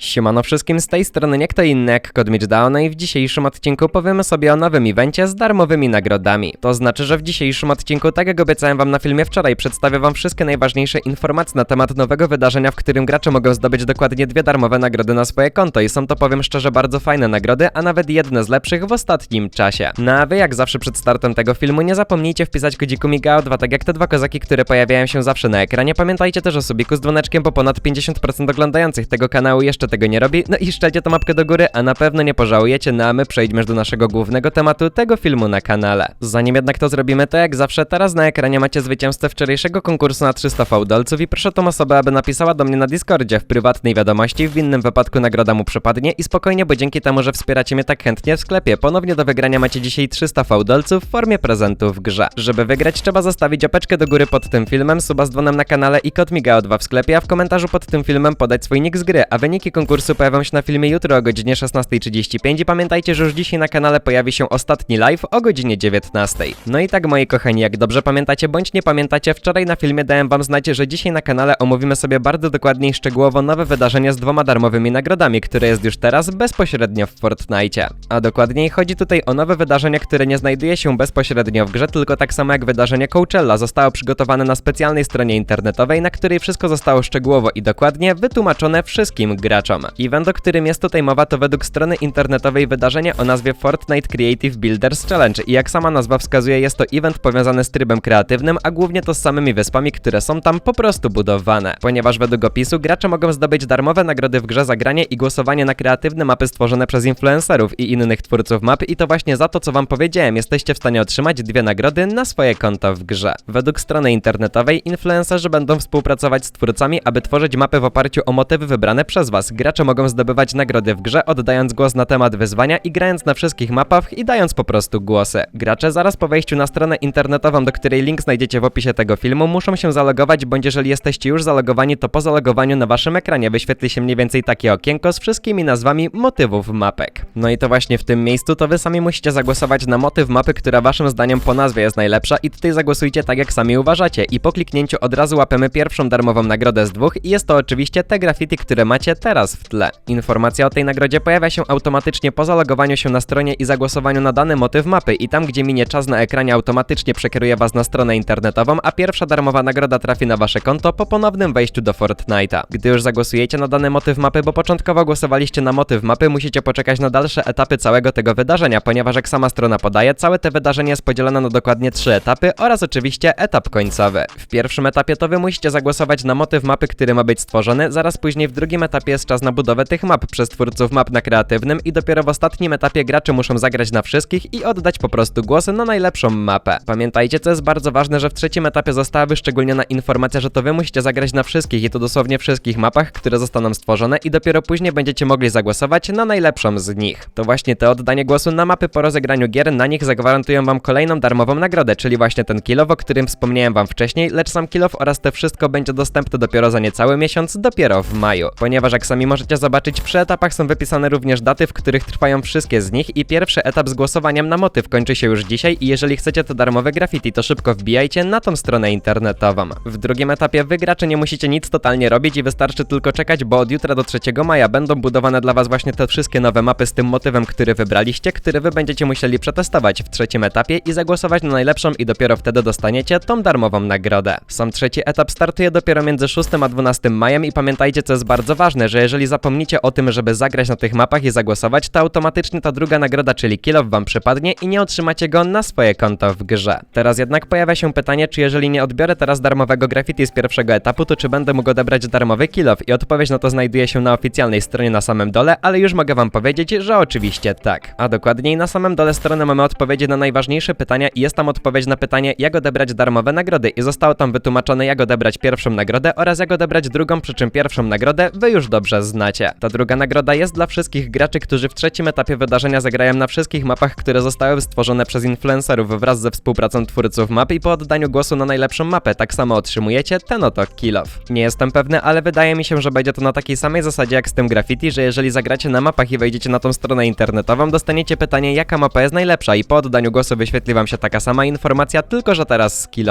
Siemano wszystkim, z tej strony nie kto inny jak Codmage Down i w dzisiejszym odcinku powiemy sobie o nowym evencie z darmowymi nagrodami. To znaczy, że w dzisiejszym odcinku, tak jak obiecałem wam na filmie wczoraj, przedstawię wam wszystkie najważniejsze informacje na temat nowego wydarzenia, w którym gracze mogą zdobyć dokładnie dwie darmowe nagrody na swoje konto i są to powiem szczerze bardzo fajne nagrody, a nawet jedne z lepszych w ostatnim czasie. No a wy jak zawsze przed startem tego filmu nie zapomnijcie wpisać kodziku MIGAO2, tak jak te dwa kozaki, które pojawiają się zawsze na ekranie. Pamiętajcie też o subiku z dzwoneczkiem, bo ponad 50% oglądających tego kanału jeszcze tego nie robi. No i szczelcie tą mapkę do góry, a na pewno nie pożałujecie, no a my przejdźmy do naszego głównego tematu tego filmu na kanale. Zanim jednak to zrobimy, to jak zawsze teraz na ekranie macie zwycięzcę wczorajszego konkursu na 300 fałdolców i proszę tą osobę, aby napisała do mnie na Discordzie w prywatnej wiadomości, w innym wypadku nagroda mu przypadnie i spokojnie, bo dzięki temu, że wspieracie mnie tak chętnie w sklepie, ponownie do wygrania macie dzisiaj 300 fałdolców w formie prezentu w grze. Żeby wygrać trzeba zostawić opeczkę do góry pod tym filmem, suba z dzwonem na kanale i kod MIGAO2 w sklepie, a w komentarzu pod tym filmem podać swój nick z gry, a wyniki konkursu pojawią się na filmie jutro o godzinie 16.35 i pamiętajcie, że już dzisiaj na kanale pojawi się ostatni live o godzinie 19. No i tak moi kochani, jak dobrze pamiętacie bądź nie pamiętacie, wczoraj na filmie dałem wam znać, że dzisiaj na kanale omówimy sobie bardzo dokładnie i szczegółowo nowe wydarzenie z dwoma darmowymi nagrodami, które jest już teraz bezpośrednio w Fortnite. A dokładniej chodzi tutaj o nowe wydarzenie, które nie znajduje się bezpośrednio w grze, tylko tak samo jak wydarzenie Coachella zostało przygotowane na specjalnej stronie internetowej, na której wszystko zostało szczegółowo i dokładnie wytłumaczone wszystkim graczom. Event, o którym jest tutaj mowa, to według strony internetowej wydarzenie o nazwie Fortnite Creative Builders Challenge i jak sama nazwa wskazuje, jest to event powiązany z trybem kreatywnym, a głównie to z samymi wyspami, które są tam po prostu budowane. Ponieważ według opisu gracze mogą zdobyć darmowe nagrody w grze za granie i głosowanie na kreatywne mapy stworzone przez influencerów i innych twórców map i to właśnie za to, co wam powiedziałem, jesteście w stanie otrzymać dwie nagrody na swoje konto w grze. Według strony internetowej influencerzy będą współpracować z twórcami, aby tworzyć mapy w oparciu o motywy wybrane przez was. Gracze mogą zdobywać nagrody w grze, oddając głos na temat wyzwania i grając na wszystkich mapach i dając po prostu głosy. Gracze zaraz po wejściu na stronę internetową, do której link znajdziecie w opisie tego filmu, muszą się zalogować, bądź jeżeli jesteście już zalogowani, to po zalogowaniu na waszym ekranie wyświetli się mniej więcej takie okienko z wszystkimi nazwami motywów mapek. No i to właśnie w tym miejscu to wy sami musicie zagłosować na motyw mapy, która waszym zdaniem po nazwie jest najlepsza i tutaj zagłosujcie tak jak sami uważacie i po kliknięciu od razu łapiemy pierwszą darmową nagrodę z dwóch i jest to oczywiście te graffiti, które macie teraz w tle. Informacja o tej nagrodzie pojawia się automatycznie po zalogowaniu się na stronie i zagłosowaniu na dany motyw mapy i tam gdzie minie czas na ekranie automatycznie przekieruje was na stronę internetową, a pierwsza darmowa nagroda trafi na wasze konto po ponownym wejściu do Fortnite'a. Gdy już zagłosujecie na dany motyw mapy, bo początkowo głosowaliście na motyw mapy, musicie poczekać na dalsze etapy całego tego wydarzenia, ponieważ jak sama strona podaje, całe te wydarzenie jest podzielone na dokładnie trzy etapy oraz oczywiście etap końcowy. W pierwszym etapie to wy musicie zagłosować na motyw mapy, który ma być stworzony, zaraz później w drugim etapie jest czas na budowę tych map przez twórców map na kreatywnym i dopiero w ostatnim etapie gracze muszą zagrać na wszystkich i oddać po prostu głosy na najlepszą mapę. Pamiętajcie, co jest bardzo ważne, że w trzecim etapie została wyszczególniona informacja, że to wy musicie zagrać na wszystkich i to dosłownie wszystkich mapach, które zostaną stworzone i dopiero później będziecie mogli zagłosować na najlepszą z nich. To właśnie te oddanie głosu na mapy po rozegraniu gier, na nich zagwarantują wam kolejną darmową nagrodę, czyli właśnie ten kilow, o którym wspomniałem wam wcześniej, lecz sam kilow oraz te wszystko będzie dostępne dopiero za niecały miesiąc, dopiero w maju. Ponieważ jak sami możecie zobaczyć, przy etapach są wypisane również daty, w których trwają wszystkie z nich i pierwszy etap z głosowaniem na motyw kończy się już dzisiaj i jeżeli chcecie to darmowe graffiti, to szybko wbijajcie na tą stronę internetową. W drugim etapie wy gracze nie musicie nic totalnie robić i wystarczy tylko czekać, bo od jutra do 3 maja będą budowane dla was właśnie te wszystkie nowe mapy z tym motywem, który wybraliście, który wy będziecie musieli przetestować w trzecim etapie i zagłosować na najlepszą i dopiero wtedy dostaniecie tą darmową nagrodę. Sam trzeci etap startuje dopiero między 6 a 12 majem i pamiętajcie, co jest bardzo ważne, że jeżeli zapomnicie o tym, żeby zagrać na tych mapach i zagłosować, to automatycznie ta druga nagroda, czyli kilof wam przypadnie i nie otrzymacie go na swoje konto w grze. Teraz jednak pojawia się pytanie, czy jeżeli nie odbiorę teraz darmowego graffiti z pierwszego etapu, to czy będę mógł odebrać darmowy kilof? I odpowiedź na to znajduje się na oficjalnej stronie na samym dole, ale już mogę wam powiedzieć, że oczywiście tak. A dokładniej na samym dole strony mamy odpowiedzi na najważniejsze pytania i jest tam odpowiedź na pytanie, jak odebrać darmowe nagrody i zostało tam wytłumaczone, jak odebrać pierwszą nagrodę oraz jak odebrać drugą, przy czym pierwszą nagrodę wy już dobrze znacie. Ta druga nagroda jest dla wszystkich graczy, którzy w trzecim etapie wydarzenia zagrają na wszystkich mapach, które zostały stworzone przez influencerów wraz ze współpracą twórców map i po oddaniu głosu na najlepszą mapę tak samo otrzymujecie ten oto kill. Nie jestem pewny, ale wydaje mi się, że będzie to na takiej samej zasadzie jak z tym graffiti, że jeżeli zagracie na mapach i wejdziecie na tą stronę internetową, dostaniecie pytanie, jaka mapa jest najlepsza i po oddaniu głosu wyświetli wam się taka sama informacja, tylko że teraz z kill.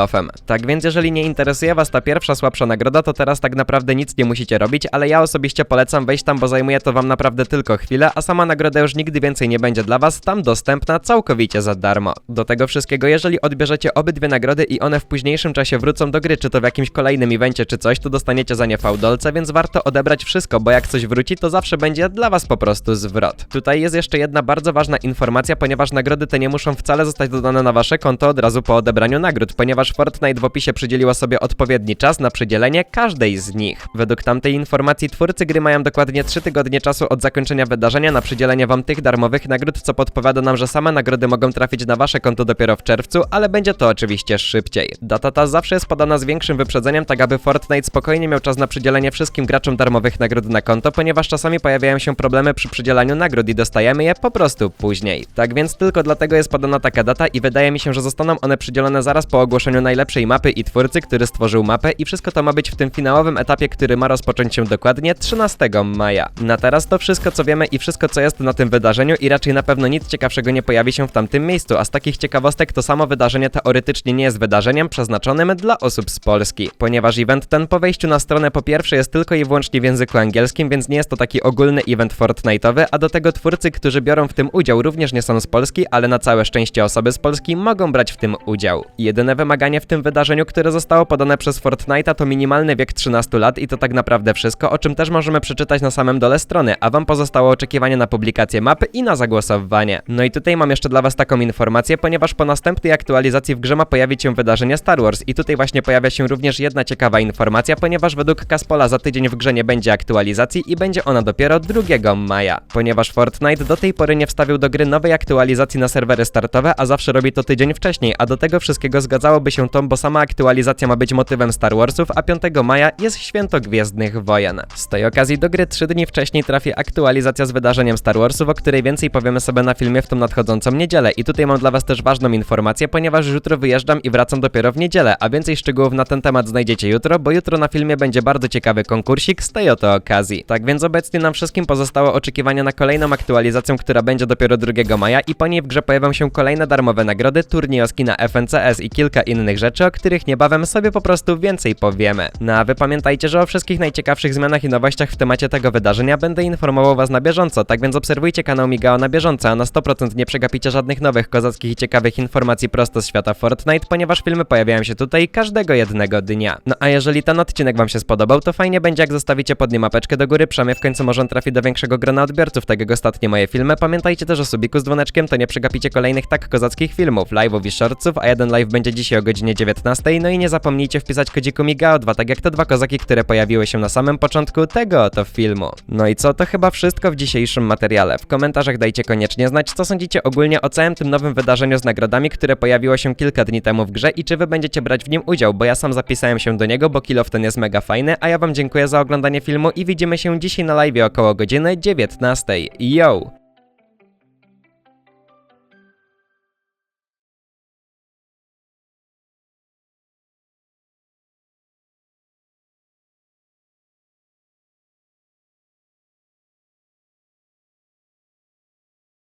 Tak więc jeżeli nie interesuje was ta pierwsza słabsza nagroda, to teraz tak naprawdę nic nie musicie robić, ale ja osobiście polecam polecam wejść tam, bo zajmuje to wam naprawdę tylko chwilę, a sama nagroda już nigdy więcej nie będzie dla was tam dostępna całkowicie za darmo. Do tego wszystkiego, jeżeli odbierzecie obydwie nagrody i one w późniejszym czasie wrócą do gry, czy to w jakimś kolejnym evencie, czy coś, to dostaniecie za nie fałdolce, więc warto odebrać wszystko, bo jak coś wróci, to zawsze będzie dla was po prostu zwrot. Tutaj jest jeszcze jedna bardzo ważna informacja, ponieważ nagrody te nie muszą wcale zostać dodane na wasze konto od razu po odebraniu nagród, ponieważ Fortnite w opisie przydzieliło sobie odpowiedni czas na przydzielenie każdej z nich. Według tamtej informacji twórcy gry mają dokładnie 3 tygodnie czasu od zakończenia wydarzenia na przydzielenie wam tych darmowych nagród, co podpowiada nam, że same nagrody mogą trafić na wasze konto dopiero w czerwcu, ale będzie to oczywiście szybciej. Data ta zawsze jest podana z większym wyprzedzeniem, tak aby Fortnite spokojnie miał czas na przydzielenie wszystkim graczom darmowych nagród na konto, ponieważ czasami pojawiają się problemy przy przydzielaniu nagród i dostajemy je po prostu później. Tak więc tylko dlatego jest podana taka data i wydaje mi się, że zostaną one przydzielone zaraz po ogłoszeniu najlepszej mapy i twórcy, który stworzył mapę i wszystko to ma być w tym finałowym etapie, który ma rozpocząć się dokładnie 13 maja. Na teraz to wszystko co wiemy i wszystko co jest na tym wydarzeniu i raczej na pewno nic ciekawszego nie pojawi się w tamtym miejscu, a z takich ciekawostek to samo wydarzenie teoretycznie nie jest wydarzeniem przeznaczonym dla osób z Polski, ponieważ event ten po wejściu na stronę po pierwsze jest tylko i wyłącznie w języku angielskim, więc nie jest to taki ogólny event Fortnite'owy, a do tego twórcy, którzy biorą w tym udział również nie są z Polski, ale na całe szczęście osoby z Polski mogą brać w tym udział. Jedyne wymaganie w tym wydarzeniu, które zostało podane przez Fortnite'a to minimalny wiek 13 lat i to tak naprawdę wszystko, o czym też możemy przeczytać na samym dole strony, a wam pozostało oczekiwanie na publikację mapy i na zagłosowanie. No i tutaj mam jeszcze dla was taką informację, ponieważ po następnej aktualizacji w grze ma pojawić się wydarzenie Star Wars i tutaj właśnie pojawia się również jedna ciekawa informacja, ponieważ według Kaspola za tydzień w grze nie będzie aktualizacji i będzie ona dopiero 2 maja. Ponieważ Fortnite do tej pory nie wstawił do gry nowej aktualizacji na serwery startowe, a zawsze robi to tydzień wcześniej, a do tego wszystkiego zgadzałoby się to, bo sama aktualizacja ma być motywem Star Warsów, a 5 maja jest święto Gwiezdnych Wojen. Z tej okazji do gry 3 dni wcześniej trafi aktualizacja z wydarzeniem Star Warsów, o której więcej powiemy sobie na filmie w tą nadchodzącą niedzielę. I tutaj mam dla was też ważną informację, ponieważ jutro wyjeżdżam i wracam dopiero w niedzielę, a więcej szczegółów na ten temat znajdziecie jutro, bo jutro na filmie będzie bardzo ciekawy konkursik z tej oto okazji. Tak więc obecnie nam wszystkim pozostało oczekiwanie na kolejną aktualizację, która będzie dopiero 2 maja i po niej w grze pojawią się kolejne darmowe nagrody, turniej o skina FNCS i kilka innych rzeczy, o których niebawem sobie po prostu więcej powiemy. No a wy pamiętajcie, że o wszystkich najciekawszych zmianach i nowościach w temacie tego wydarzenia będę informował was na bieżąco, tak więc obserwujcie kanał Migao na bieżąco, a na 100% nie przegapicie żadnych nowych, kozackich i ciekawych informacji prosto z świata Fortnite, ponieważ filmy pojawiają się tutaj każdego jednego dnia. No a jeżeli ten odcinek wam się spodobał, to fajnie będzie jak zostawicie pod nim mapeczkę do góry, przynajmniej w końcu może on trafi do większego grona odbiorców, tak jak ostatnie moje filmy. Pamiętajcie też o subiku z dzwoneczkiem, to nie przegapicie kolejnych tak kozackich filmów, live'ów i shortsów, a jeden live będzie dzisiaj o godzinie 19, no i nie zapomnijcie wpisać kodziku MIGAO2, tak jak te dwa kozaki, które pojawiły się na samym początku tego oto filmu. No i co, to chyba wszystko w dzisiejszym materiale. W komentarzach dajcie koniecznie znać, co sądzicie ogólnie o całym tym nowym wydarzeniu z nagrodami, które pojawiło się kilka dni temu w grze i czy wy będziecie brać w nim udział, bo ja sam zapisałem się do niego, bo kill off ten jest mega fajny, a ja wam dziękuję za oglądanie filmu i widzimy się dzisiaj na live około godziny 19. Yo!